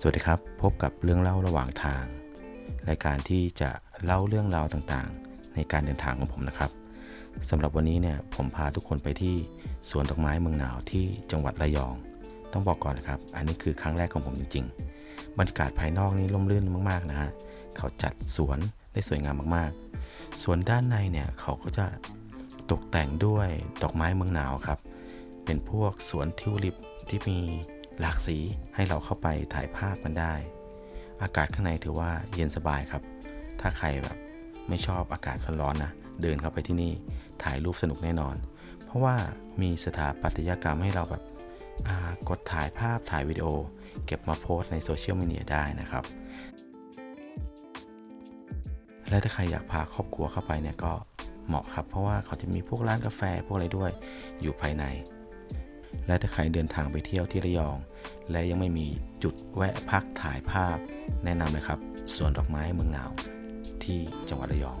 สวัสดีครับ พบกับเรื่องเล่าระหว่างทาง รายการที่จะเล่าเรื่องราวต่างๆ ในการเดินทางของผมนะครับสำหรับวันนี้เนี่ยผมพาทุกคนไปที่สวนดอกไม้เมืองหนาวที่จังหวัดระยอง ต้องบอกก่อนนะครับ อันนี้คือครั้งแรกของผมจริง ๆ บรรยากาศภายนอกนี่ร่มรื่นมากๆนะฮะเขาจัดสวนได้สวยงามมากๆ สวนด้านในเนี่ยเขาก็จะตกแต่งด้วยดอกไม้เมืองหนาวครับ เป็นพวกสวนทิวลิปที่มี หลากสีให้เราเข้าไปถ่ายภาพกันได้ อากาศข้างในถือว่าเย็นสบายครับ ถ้าใครแบบไม่ชอบอากาศร้อนๆนะ เดินเข้าไปที่นี่ถ่ายรูปสนุกแน่นอน เพราะว่ามีสถาปัตยกรรมให้เราแบบกดถ่ายภาพถ่ายวิดีโอ เก็บมาโพสในโซเชียลมีเดียได้นะครับ และถ้าใครอยากพาครอบครัวเข้าไปเนี่ยก็เหมาะครับ เพราะว่าเขาจะมีพวกร้านกาแฟพวกอะไรด้วยอยู่ภายใน และถ้าใครเดินทางไปเที่ยวที่ระยอง และยังไม่มีจุดแวะพักถ่ายภาพ แนะนำเลยครับสวนดอกไม้เมืองหนาวที่จังหวัดระยอง